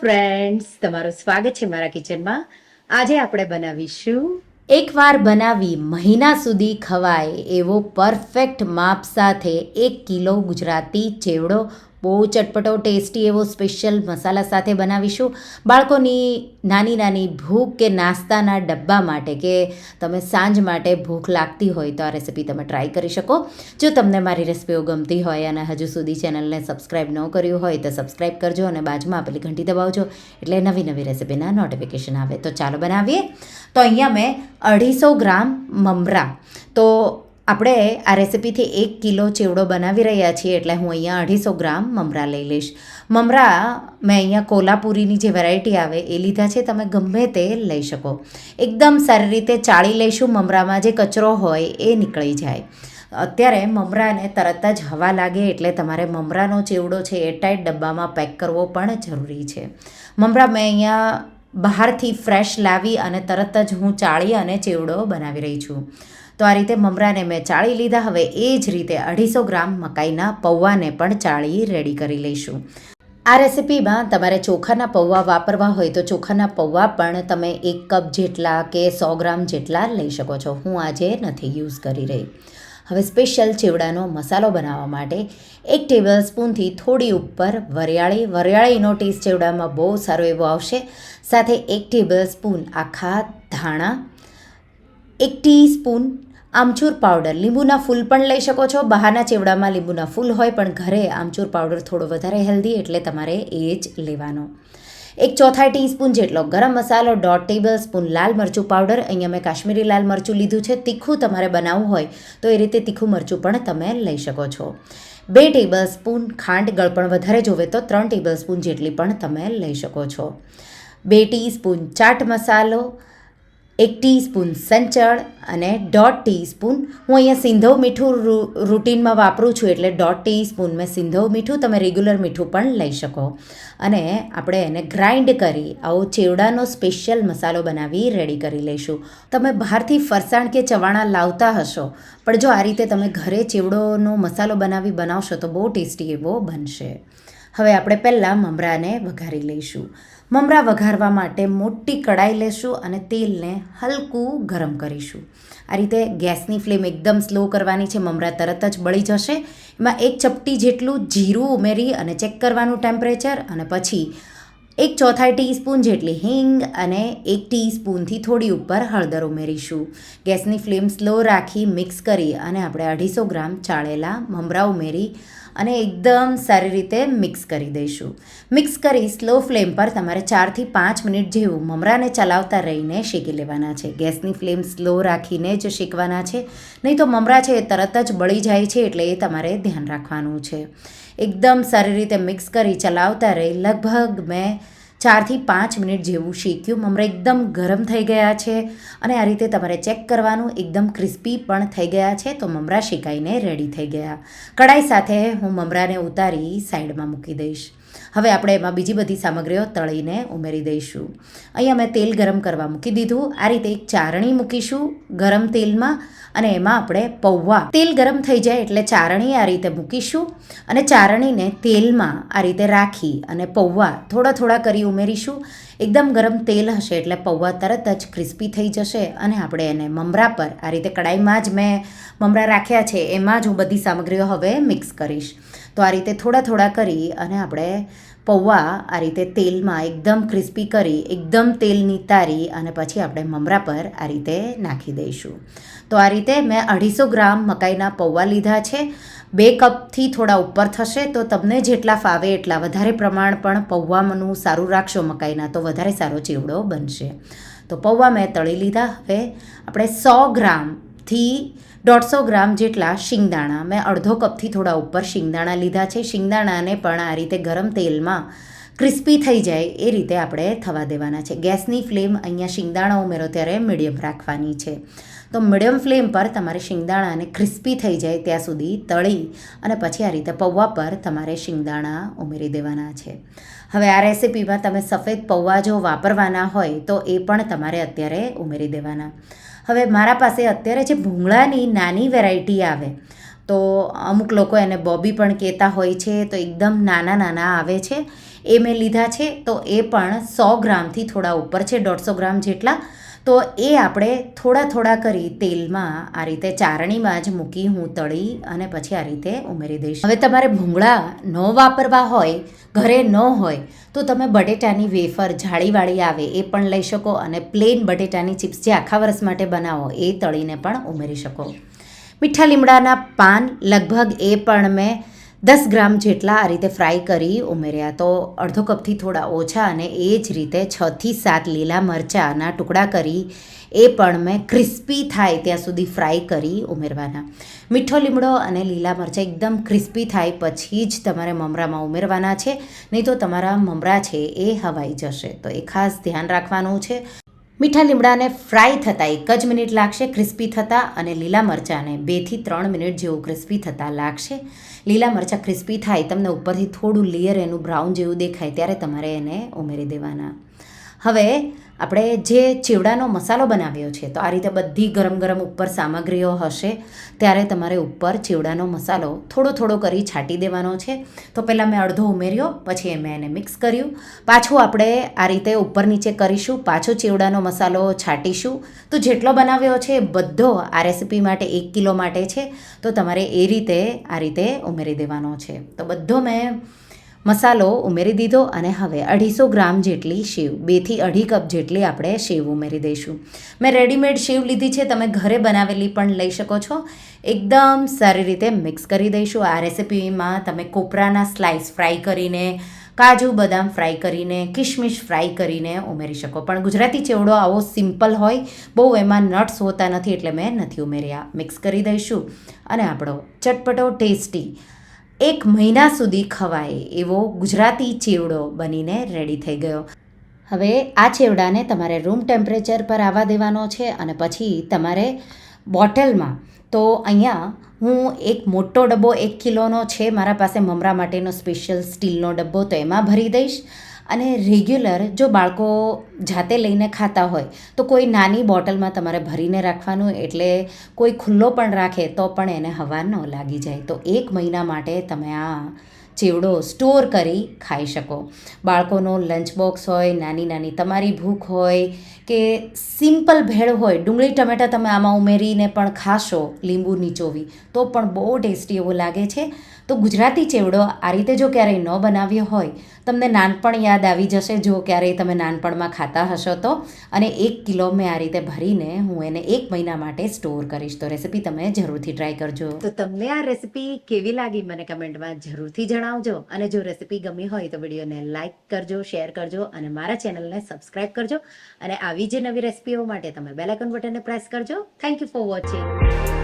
Friends તમારું સ્વાગત છે મારા કિચનમાં. આજે આપણે બનાવીશું એકવાર બનાવી મહિના સુધી ખવાય એવો પરફેક્ટ માપ સાથે એક કિલો ગુજરાતી ચેવડો બહુ ચટપટો, ટેસ્ટી એવો સ્પેશિયલ મસાલા સાથે બનાવીશું. બાળકોની નાની નાની ભૂખ કે નાસ્તાના ડબ્બા માટે કે તમે સાંજ માટે ભૂખ લાગતી હોય તો આ રેસીપી તમે ટ્રાય કરી શકો. જો તમને મારી રેસીપીઓ ગમતી હોય અને હજુ સુધી ચેનલને સબસ્ક્રાઈબ ન કર્યું હોય તો સબસ્ક્રાઈબ કરજો અને બાજુમાં આપેલી ઘંટી દબાવજો એટલે નવી નવી રેસીપીના નોટિફિકેશન આવે. તો ચાલો બનાવીએ. તો અહીંયા મેં અઢીસો ગ્રામ મમરા. તો આપણે આ રેસીપીથી એક કિલો ચેવડો બનાવી રહ્યા છીએ એટલે હું અહીંયા અઢીસો ગ્રામ મમરા લઈ લઈશ. મમરા મેં અહીંયા કોલ્હાપુરીની જે વેરાયટી આવે એ લીધા છે, તમે ગમે તે લઈ શકો. એકદમ સારી રીતે ચાળી લઈશું, મમરામાં જે કચરો હોય એ નીકળી જાય. અત્યારે મમરાને તરત જ હવા લાગે એટલે તમારે મમરાનો ચેવડો છે એ ટાઈટ ડબ્બામાં પેક કરવો પણ જરૂરી છે. મમરા મેં અહીંયા બહારથી ફ્રેશ લાવી અને તરત જ હું ચાળી અને ચેવડો બનાવી રહી છું. તો આ રીતે મમરાને મેં ચાળી લીધા. હવે એ જ રીતે અઢીસો ગ્રામ મકાઈના પૌવાને પણ ચાળી રેડી કરી લઈશું. આ રેસિપીમાં તમારે ચોખાના પૌવા વાપરવા હોય તો ચોખાના પૌવા પણ તમે એક કપ જેટલા કે સો ગ્રામ જેટલા લઈ શકો છો. હું આજે નથી યુઝ કરી રહી. હવે સ્પેશિયલ ચેવડાનો મસાલો બનાવવા માટે એક ટેબલ સ્પૂનથી થોડી ઉપર વરિયાળી. વરિયાળીનો ટેસ્ટ ચેવડામાં બહુ સારો એવો આવશે. સાથે એક ટેબલ સ્પૂન આખા ધાણા, એક ટીસ્પૂન આમચૂર પાવડર. લીંબુના ફૂલ પણ લઈ શકો છો. બહારના ચેવડામાં લીંબુના ફૂલ હોય, પણ ઘરે આમચૂર પાવડર થોડો વધારે હેલ્ધી એટલે તમારે એ જ લેવાનો. એક ચોથા ટીસ્પૂન જેટલો ગરમ મસાલો, દોઢ ટેબલ સ્પૂન લાલ મરચું પાવડર. અહીંયા મેં કાશ્મીરી લાલ મરચું લીધું છે. તીખું તમારે બનાવવું હોય, તો એ રીતે તીખું મરચું પણ તમે લઈ શકો છો. બે ટેબલ સ્પૂન ખાંડ ગળપણ વધારે જોવે, તો ત્રણ ટેબલ સ્પૂન જેટલી પણ તમે લઈ શકો છો. બે ટીસ્પૂન ચાટ મસાલો એક ટીસ્પૂન સંચળ અને દોઢ ટીસ્પૂન. હું અહીંયા સિંધવ મીઠું રૂટીનમાં વાપરું છું એટલે દોઢ ટીસ્પૂન મેં સિંધવ મીઠું, તમે રેગ્યુલર મીઠું પણ લઈ શકો. અને આપણે એને ગ્રાઇન્ડ કરી આવો ચેવડાનો સ્પેશિયલ મસાલો બનાવી રેડી કરી લઈશું. તમે બહારથી ફરસાણ કે ચવાણા લાવતા હશો, પણ જો આ રીતે તમે ઘરે ચેવડોનો મસાલો બનાવી બનાવશો તો બહુ ટેસ્ટી એવો બનશે. હવે આપણે પહેલાં મમરાને વઘારી લઈશું. મમરા વઘારવા માટે મોટી કડાઈ લેશું અને તેલને હલકું ગરમ કરીશું. આ રીતે ગેસની ફ્લેમ એકદમ સ્લો કરવાની છે, મમરા તરત જ બળી જશે. એમાં એક ચપટી જેટલું જીરું ઉમેરી અને ચેક કરવાનું ટેમ્પરેચર અને પછી એક ચોથાઈ ટીસ્પૂન જેટલી હિંગ અને એક ટીસ્પૂનથી થોડી ઉપર હળદર ઉમેરીશું. ગેસની ફ્લેમ સ્લો રાખી મિક્સ કરી અને આપણે અઢીસો ગ્રામ ચાળેલા મમરા ઉમેરી અને એકદમ સારી રીતે મિક્સ કરી દઈશું. મિક્સ કરી સ્લો ફ્લેમ પર તમારે ચારથી પાંચ મિનિટ જેવું મમરાને ચલાવતા રહીને શેકી લેવાના છે. ગેસની ફ્લેમ સ્લો રાખીને જ શેકવાના છે. નહીં તો મમરા છે એ તરત જ બળી જાય છે એટલે એ તમારે ધ્યાન રાખવાનું છે. એકદમ સારી રીતે મિક્સ કરી ચલાવતા રહી. લગભગ મેં ચારથી પાંચ મિનિટ જેવું શેક્યું. મમરા એકદમ ગરમ થઈ ગયા છે અને આ રીતે તમારે ચેક કરવાનું. એકદમ ક્રિસ્પી પણ થઈ ગયા છે તો મમરા શેકાઈને રેડી થઈ ગયા. કડાઈ સાથે હું મમરાને ઉતારી સાઈડમાં મૂકી દઈશ. હવે આપણે એમાં બીજી બધી સામગ્રીઓ તળીને ઉમેરી દઈશું. અહીંયા મેં તેલ ગરમ કરવા મૂકી દીધું. આ રીતે એક ચારણી મૂકીશું ગરમ તેલમાં અને એમાં આપણે પૌવા. તેલ ગરમ થઈ જાય એટલે ચારણી આ રીતે મૂકીશું અને ચારણીને તેલમાં આ રીતે રાખી અને પૌવા થોડા થોડા કરી ઉમેરીશું. એકદમ ગરમ તેલ હશે એટલે પૌવા તરત જ ક્રિસ્પી થઈ જશે અને આપણે એને મમરા પર આ રીતે કડાઈમાં જ મેં મમરા રાખ્યા છે એમાં જ હું બધી સામગ્રીઓ હવે મિક્સ કરીશ. તો આ રીતે થોડા થોડા કરી અને આપણે પૌવા આ રીતે તેલમાં એકદમ ક્રિસ્પી કરી, એકદમ તેલ નિતારી અને પછી આપણે મમરા પર આ રીતે નાખી દઈશું. તો આ રીતે મેં અઢીસો ગ્રામ મકાઈના પૌવા લીધા છે. બે કપથી થોડા ઉપર થશે તો તમને જેટલા ફાવે એટલા વધારે પ્રમાણ પણ પૌવાનું સારું રાખશો મકાઈના તો વધારે સારો ચેવડો બનશે. તો પૌવા મેં તળી લીધા. હવે આપણે સો ગ્રામથી દોઢસો ગ્રામ જેટલા શિંગદાણા. મેં અડધો કપથી થોડા ઉપર શિંગદાણા લીધા છે. શિંગદાણાને પણ આ રીતે ગરમ તેલમાં ક્રિસ્પી થઈ જાય એ રીતે આપણે થવા દેવાના છે. ગેસની ફ્લેમ અહીંયા શિંગદાણા ઉમેરો ત્યારે મીડિયમ રાખવાની છે. તો મીડિયમ ફ્લેમ પર તમારે શિંગદાણાને ક્રિસ્પી થઈ જાય ત્યાં સુધી તળી અને પછી આ રીતે પૌવા પર તમારે શિંગદાણા ઉમેરી દેવાના છે. હવે આ રેસિપીમાં તમે સફેદ પૌવા જો વાપરવાના હોય તો એ પણ તમારે અત્યારે ઉમેરી દેવાના. હવે મારા પાસે અત્યારે જે ભૂંગળાની નાની વેરાયટી આવે, તો અમુક લોકો એને બોબી પણ કહેતા હોય છે, તો એકદમ નાના નાના આવે છે. એ મેં લીધા છે, તો એ પણ સો ગ્રામથી થોડા ઉપર છે, દોઢસો ગ્રામ જેટલા. તો એ આપણે થોડા થોડા કરી તેલમાં આ રીતે ચારણીમાં જ મૂકી હું તળી અને પછી આ રીતે ઉમેરી દઈશ. હવે તમારે ભૂંગળા ન વાપરવા હોય, ઘરે ન હોય, તો તમે બટેટાની વેફર જાળીવાળી આવે એ પણ લઈ શકો અને પ્લેન બટેટાની ચિપ્સ જે આખા વર્ષ માટે બનાવો એ તળીને પણ ઉમેરી શકો. મીઠા લીમડાના પાન લગભગ એ પણ મેં દસ ગ્રામ જેટલા આ રીતે ફ્રાય કરી ઉમેર્યા. તો અડધો કપથી થોડા ઓછા અને એ જ રીતે છથી સાત લીલા મરચાંના ટુકડા કરી એ પણ મેં ક્રિસ્પી થાય ત્યાં સુધી ફ્રાય કરી ઉમેરવાના. મીઠો, લીમડો અને લીલા મરચાં એકદમ ક્રિસ્પી થાય પછી જ તમારે મમરામાં ઉમેરવાના છે. નહીં તો તમારા મમરા છે એ હવાઈ જશે. તો એ ખાસ ધ્યાન રાખવાનું છે. મીઠા લીમડાને ફ્રાય થતાં એક જ મિનિટ લાગશે, ક્રિસ્પી થતાં અને લીલા મરચાંને બેથી ત્રણ મિનિટ જેવું ક્રિસ્પી થતાં લાગશે. લીલા મરચાં ક્રિસ્પી થાય, તમને ઉપરથી થોડું લેયર એનું બ્રાઉન જેવું દેખાય, ત્યારે તમારે એને ઉમેરી દેવાના. હવે આપણે જે ચેવડાનો મસાલો બનાવ્યો છે, તો આ રીતે બધી ગરમ ગરમ ઉપર સામગ્રીઓ હશે, ત્યારે તમારે ઉપર ચેવડાનો મસાલો થોડો થોડો કરી છાંટી દેવાનો છે. તો પહેલાં મેં અડધો ઉમેર્યો, પછી મેં એને મિક્સ કર્યું. પાછું આપણે આ રીતે ઉપર નીચે કરીશું, પાછો ચેવડાનો મસાલો છાંટીશું. તો જેટલો બનાવ્યો છે, બધો આ રેસીપી માટે એક કિલો માટે છે. તો તમારે એ રીતે આ રીતે ઉમેરી દેવાનો છે. તો બધો મેં મસાલો ઉમેરી દીધો અને હવે અઢીસો ગ્રામ જેટલી શેવ, બેથી અઢી કપ જેટલી આપણે શેવ ઉમેરી દઈશું. મેં રેડીમેડ શેવ લીધી છે, તમે ઘરે બનાવેલી પણ લઈ શકો છો. એકદમ સારી રીતે મિક્સ કરી દઈશું. આ રેસિપીમાં તમે કોપરાના સ્લાઇસ ફ્રાય કરીને, કાજુ બદામ ફ્રાય કરીને કિશમિશ ફ્રાય કરીને ઉમેરી શકો. પણ ગુજરાતી ચેવડો આવો સિમ્પલ હોય, બહુ એમાં નટ્સ હોતા નથી એટલે મેં નથી ઉમેર્યા. મિક્સ કરી દઈશું. અને આપણો ચટપટો ટેસ્ટી એક મહિના સુધી ખવાય એવો ગુજરાતી ચેવડો બનીને રેડી થઈ ગયો. હવે આ ચેવડાને તમારે રૂમ ટેમ્પરેચર પર આવવા દેવાનો છે અને પછી તમારે બોટલમાં તો અહીંયા હું એક મોટો ડબ્બો એક કિલોનો છે, મારા પાસે મમરા માટેનો સ્પેશિયલ સ્ટીલનો ડબ્બો તો એમાં ભરી દઈશ. અને રેગ્યુલર જો બાળકો જાતે લઈને ખાતા હોય, તો કોઈ નાની બોટલમાં તમારે ભરીને રાખવાનું, એટલે કોઈ ખુલ્લો પણ રાખે, તો પણ એને હવા ન લાગી જાય. તો એક મહિના માટે તમે આ ચેવડો સ્ટોર કરી ખાઈ શકો. બાળકોનો લંચ બોક્સ હોય નાની નાની તમારી ભૂખ હોય કે સિમ્પલ ભેળ હોય, ડુંગળી, ટમેટાં તમે આમાં ઉમેરીને પણ ખાશો, લીંબુ, નીચોવી, તો પણ બહુ ટેસ્ટી એવો લાગે છે. તો ગુજરાતી ચેવડો આ રીતે જો ક્યારેય ન બનાવ્યો હોય, તમને નાનપણ યાદ આવી જશે જો ક્યારેય તમે નાનપણમાં ખાતા હશો તો. અને એક કિલો મેં આ રીતે ભરીને હું એને એક મહિના માટે સ્ટોર કરીશ. તો રેસીપી તમે જરૂરથી ટ્રાય કરજો. તો તમને આ રેસીપી કેવી લાગી મને કમેન્ટમાં જરૂરથી જણાવજો. અને જો રેસીપી ગમી હોય તો વિડીયોને લાઇક કરજો, શેર કરજો અને મારા ચેનલને સબસ્ક્રાઈબ કરજો. અને આવી જે નવી રેસિપીઓ માટે તમે બેલ આઇકન બટનને પ્રેસ કરજો. Thank you for watching